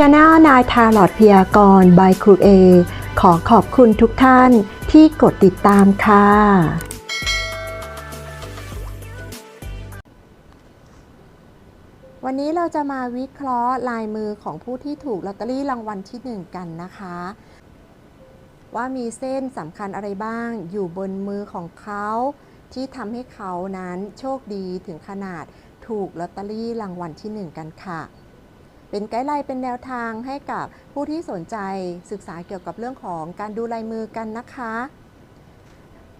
Channel นายทาลอดพยากรณ์ by ครูเอขอขอบคุณทุกท่านที่กดติดตามค่ะ วันนี้เราจะมาวิเคราะห์ลายมือของผู้ที่ถูกลอตเตอรี่รางวัลที่ 1 กันนะคะ ว่ามีเส้นสำคัญอะไรบ้างอยู่บนมือของเขา ที่ทำให้เขานั้นโชคดีถึงขนาดถูกลอตเตอรี่รางวัลที่ 1 กันค่ะ เป็นไกด์ไลน์เป็นแนวทางให้กับผู้ที่สนใจศึกษาเกี่ยวกับเรื่องของการดูลายมือกันนะคะ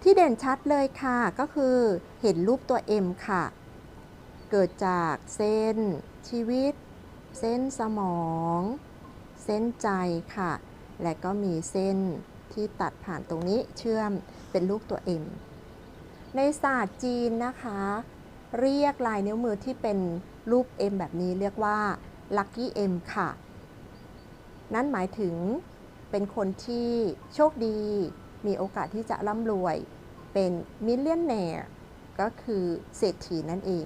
ที่เด่นชัดเลยค่ะก็คือเห็นรูปตัว M ค่ะ เกิดจากเส้น ชีวิต เส้นสมอง เส้นใจค่ะ และก็มีเส้นที่ตัดผ่านตรงนี้เชื่อมเป็นรูปตัว M ในศาสตร์จีนนะคะ เรียกลายนิ้วมือที่เป็นรูป M แบบนี้เรียกว่า Lucky M ค่ะ นั่นหมายถึงเป็นคนที่โชคดี มีโอกาสที่จะร่ำรวย เป็นมิลเลียนเนร์ก็คือเศรษฐีนั่นเอง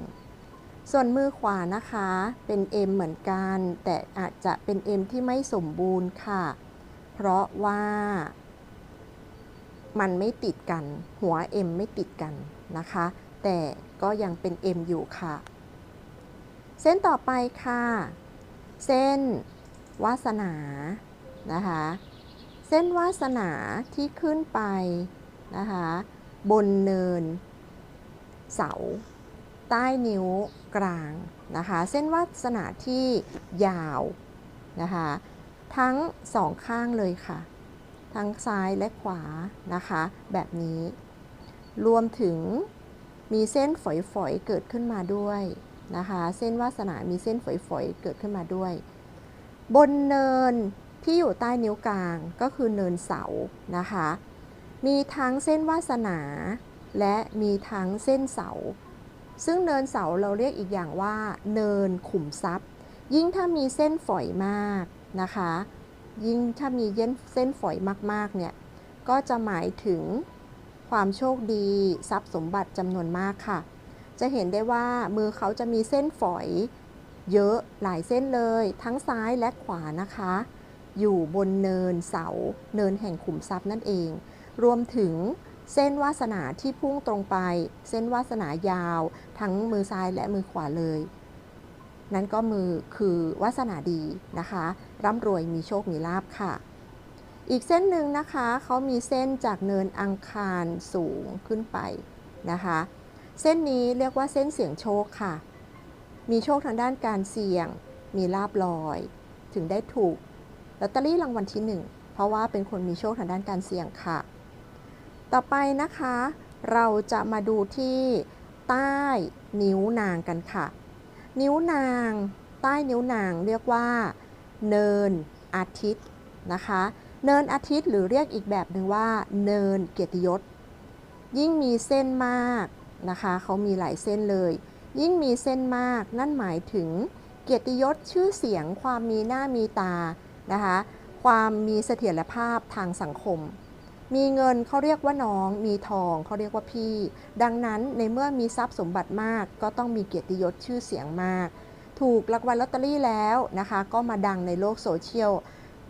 ส่วนมือขวานะคะเป็น M เหมือนกัน แต่อาจจะเป็น M ที่ไม่สมบูรณ์ค่ะ เพราะว่า มันไม่ติดกัน หัว M ไม่ติดกันนะคะ แต่ก็ยังเป็น M อยู่ค่ะ เส้นต่อไปค่ะ เส้นวาสนานะคะ เส้นวาสนาที่ขึ้นไปนะคะบนเนิน เสา ใต้นิ้วกลางนะคะ เส้นวาสนาที่ยาวนะคะ ทั้งสองข้างเลยค่ะ ทั้งซ้ายและขวานะคะ แบบนี้ รวมถึงมีเส้นฝอยๆ เกิดขึ้นมาด้วย นะคะ เส้นวาสนามีเส้นฝอยๆ เกิดขึ้นมาด้วย บนเนินที่อยู่ใต้นิ้วกลางก็คือเนินเสานะคะ มีทั้งเส้นวาสนา และมีทั้งเส้นเสา ซึ่งเนินเสาเราเรียกอีกอย่างว่า เนินขุมทรัพย์ ยิ่งถ้ามีเส้นฝอยมากนะคะ ยิ่งถ้ามีเย็นเส้นฝอยมากๆเนี่ยก็จะหมายถึงความโชคดี ทรัพย์สมบัติจำนวนมากค่ะ จะเห็นได้ว่ามือเขาจะมีเส้นฝอย เยอะหลายเส้นเลย ทั้งซ้ายและขวานะคะ อยู่บนเนินเสา เนินแห่งขุมทรัพย์นั่นเอง รวมถึงเส้นวาสนาที่พุ่งตรงไป เส้นวาสนายาว ทั้งมือซ้ายและมือขวาเลย นั่นก็มือคือวาสนาดีนะคะ ร่ำรวยมีโชคมีลาบค่ะ อีกเส้นหนึ่งนะคะเขามีเส้นจากเนินอังคารสูงขึ้นไปนะคะ เส้นนี้เรียกว่าเส้นเสี่ยงโชคค่ะ มีโชคทางด้านการเสี่ยง มีลาบลอย ถึงได้ถูกลอตเตอรี่รางวัลที่หนึ่งเพราะว่าเป็นคนมีโชคทางด้านการเสี่ยงค่ะ ต่อไปนะคะ เราจะมาดูที่ใต้นิ้วนางกันค่ะ นิ้วนาง ใต้นิ้วนางเรียกว่า เนินอาทิตย์นะคะ เนินอาทิตย์หรือเรียกอีกแบบหนึ่งว่า เนินเกียรติยศ ยิ่งมีเส้นมาก นะคะเขามีหลายเส้นเลย ยิ่งมีเส้นมากนั่นหมายถึงเกียรติยศชื่อเสียง ความมีหน้ามีตานะคะความมีเสถียรภาพทางสังคม มีเงินเขาเรียกว่าน้อง มีทองเขาเรียกว่าพี่ ดังนั้นในเมื่อมีทรัพย์สมบัติมาก ก็ต้องมีเกียรติยศชื่อเสียงมาก ถูกรางวัลลอตเตอรี่แล้วนะคะก็มาดังในโลกโซเชียล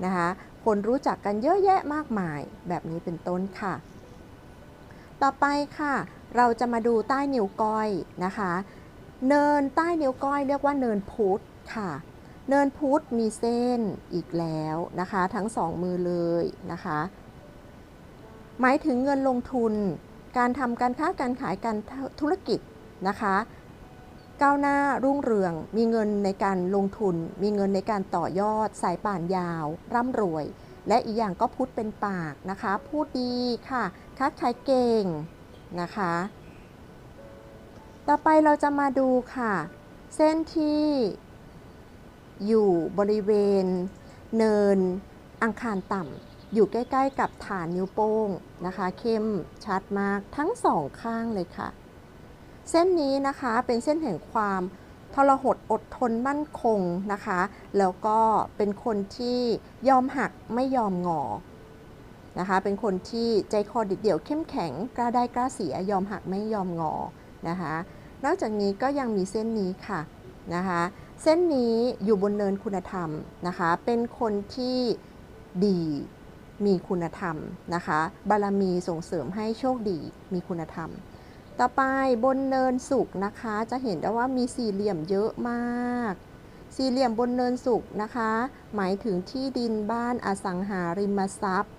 นะคะคนรู้จักกันเยอะแยะมากมายแบบนี้เป็นต้นค่ะ ต่อไปค่ะ เราจะมาดูใต้นิ้วก้อยนะคะ เนินใต้นิ้วก้อยเรียกว่าเนินพุทธค่ะ เนินพุทธมีเส้นอีกแล้วนะคะ ทั้งสองมือเลยนะคะ หมายถึงเงินลงทุน การทำการค้าการขายการธุรกิจนะคะก้าวหน้ารุ่งเรือง มีเงินในการลงทุน มีเงินในการต่อยอด สายป่านยาว ร่ำรวย และอีกอย่างก็พูดเป็นปากนะคะ พูดดีค่ะ ค้าขายเก่ง นะคะ ต่อไปเราจะมาดูค่ะ เส้นที่อยู่บริเวณ เนินอังคารต่ำอยู่ใกล้ๆ กับฐานนิ้วโป้งนะคะ เข้มชัดมากทั้งสองข้างเลยค่ะ เส้นนี้นะคะเป็นเส้นแห่งความทรหดอดทนมั่นคงนะคะ แล้วก็เป็นคนที่ยอมหักไม่ยอมงอ นะคะ เป็นคนที่ใจคอเด็ดเดี่ยวเข้มแข็งกล้าได้กล้าเสียยอมหักไม่ยอมงอนะคะ นอกจากนี้ก็ยังมีเส้นนี้ค่ะนะคะ เส้นนี้อยู่บนเนินคุณธรรมนะคะ เป็นคนที่ดีมีคุณธรรมนะคะ บารมีส่งเสริมให้โชคดีมีคุณธรรม ต่อไปบนเนินสุขนะคะ จะเห็นได้ว่ามีสี่เหลี่ยมเยอะมาก สี่เหลี่ยมบนเนินสุขนะคะ หมายถึงที่ดินบ้านอสังหาริมทรัพย์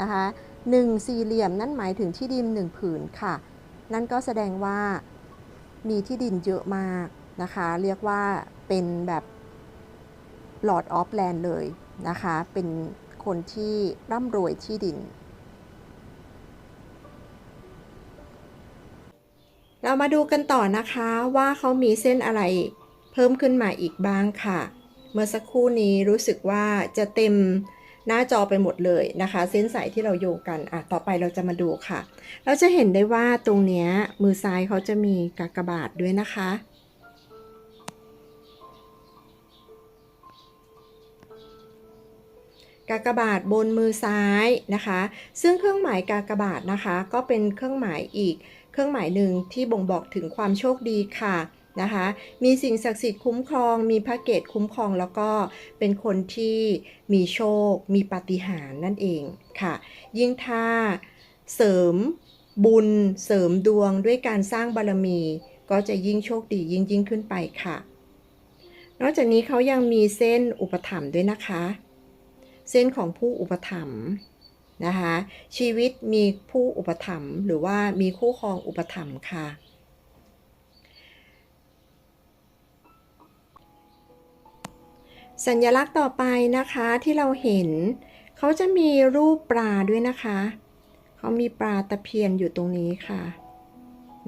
นะคะหนึ่งสี่เหลี่ยมนั่นหมายถึงที่ดินหนึ่งผืนค่ะ นั่นก็แสดงว่ามีที่ดินเยอะมากนะคะ เรียกว่าเป็นแบบ Lord of Land เลยนะคะ เป็นคนที่ร่ำรวยที่ดิน เรามาดูกันต่อนะคะว่าเขามีเส้นอะไรเพิ่มขึ้นมาอีกบ้างค่ะ เมื่อสักครู่นี้รู้สึกว่าจะเต็ม หน้าจอไปหมดเลยนะคะ เส้นสายที่เราโยงกันอะต่อไปเราจะมาดูค่ะ เราจะเห็นได้ว่าตรงเนี้ยมือซ้ายเขาจะมีกากบาทด้วยนะคะกากบาทบนมือซ้ายนะคะ ซึ่งเครื่องหมายกากบาทนะคะ ก็เป็นเครื่องหมายอีก เครื่องหมายหนึ่งที่บ่งบอกถึงความโชคดีค่ะ นะคะ มีสิ่งศักดิ์สิทธิ์คุ้มครอง มีพระเกตคุ้มครอง แล้วก็เป็นคนที่มีโชค มีปาฏิหาริย์นั่นเองค่ะ ยิ่งถ้าเสริมบุญเสริมดวงด้วยการสร้างบารมี ก็จะยิ่งโชคดียิ่งยิ่งขึ้นไปค่ะ นอกจากนี้เขายังมีเส้นอุปถัมภ์ด้วยนะคะ เส้นของผู้อุปถัมภ์นะคะชีวิตมีผู้อุปถัมภ์หรือว่ามีคู่ครองอุปถัมภ์ค่ะ สัญลักษณ์ต่อไปนะคะที่เราเห็น เขาจะมีรูปปลาด้วยนะคะ เขามีปลาตะเพียนอยู่ตรงนี้ค่ะ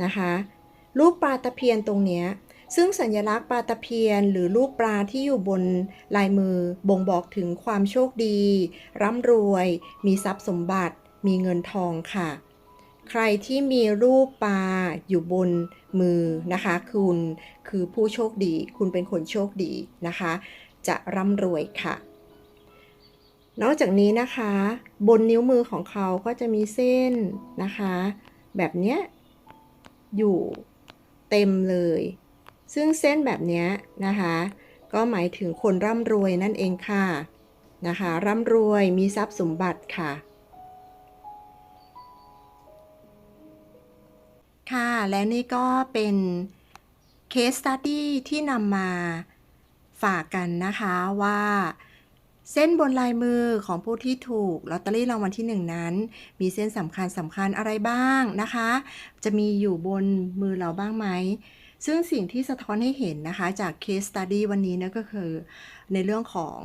นะคะ รูปปลาตะเพียนตรงเนี้ยซึ่งสัญลักษณ์ปลาตะเพียน หรือรูปปลาที่อยู่บนลายมือบ่งบอกถึงความโชคดี ร่ำรวย มีทรัพย์สมบัติ มีเงินทองค่ะ ใครที่มีรูปปลาอยู่บนมือนะคะ คุณคือผู้โชคดี คุณเป็นคนโชคดีนะคะ จะร่ำรวยค่ะ นอกจากนี้นะคะ บนนิ้วมือของเขาก็จะมีเส้นนะคะ แบบเนี้ยอยู่เต็มเลย ซึ่งเส้นแบบเนี้ยนะคะ ก็หมายถึงคนร่ำรวยนั่นเองค่ะนะคะ ร่ำรวยมีทรัพย์สมบัติค่ะ ค่ะและนี่ก็เป็นเคสตัดดี้ที่นำมา ฝากกันนะคะว่าเส้นบนลายมือของผู้ที่ถูกลอตเตอรี่รางวัลที่หนึ่งนั้น มีเส้นสำคัญสำคัญอะไรบ้างนะคะ จะมีอยู่บนมือเราบ้างไหม ซึ่งสิ่งที่สะท้อนให้เห็นนะคะจาก case study วันนี้นะก็คือ ในเรื่องของ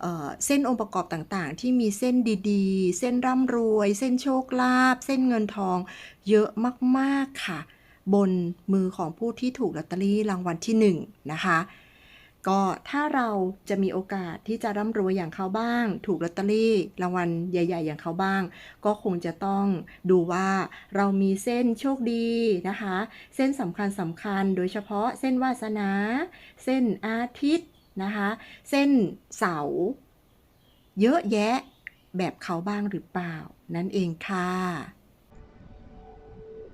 เออเส้นองค์ประกอบต่างๆ ที่มีเส้นดีๆ เส้นร่ำรวย เส้นโชคลาภเส้นเงินทอง เยอะมากๆค่ะ บนมือของผู้ที่ถูกลอตเตอรี่รางวัลที่หนึ่งนะคะ ก็ถ้าเราจะมีโอกาสที่จะร่ำรวยอย่างเขาบ้าง ถูกลอตเตอรี่รางวัลใหญ่ ๆ อย่างเขาบ้าง ก็คงจะต้องดูว่าเรามีเส้นโชคดีนะคะ เส้นสำคัญสำคัญโดยเฉพาะเส้นวาสนา เส้นอาทิตย์นะคะ เส้นเสา เยอะแยะแบบเขาบ้างหรือเปล่า นั่นเองค่ะ